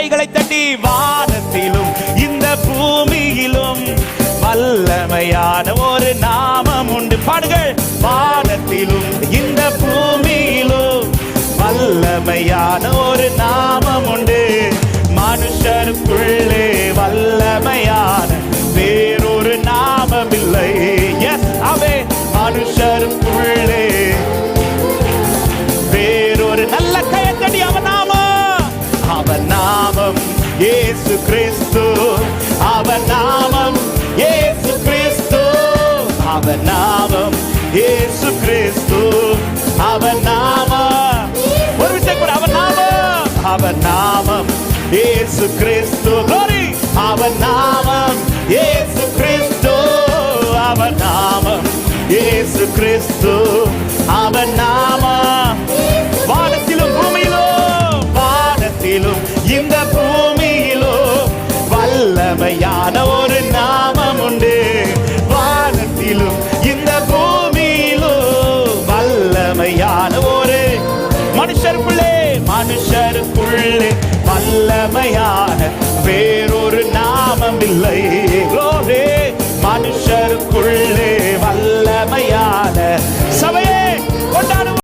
கைகளை தட்டி வானத்திலும் இந்த பூமியிலும் வல்லமையான ஒரு நாமம் உண்டு. பாடுகள் வானத்திலும் இந்த பூமியிலும் வல்லமையான ஒரு நாமம் உண்டு. மனுஷருக்குள்ளே வல்ல அவன் நாமம் ஏசு கிறிஸ்து. அவன் நாமம் ஏசு கிறிஸ்து. அவன் நாமம் ஏசு கிறிஸ்து. அவன் நாமம். ஒரு விஷயம் கூட அவன் நாமம். அவன் நாமம் ஏசு கிறிஸ்து. Glory! அவன் நாமம் மனுஷருக்குள்ளே மனுஷருக்குள்ளே வல்லமையான வேறொரு நாமம் இல்லை மனுஷருக்குள்ளே வல்லமையான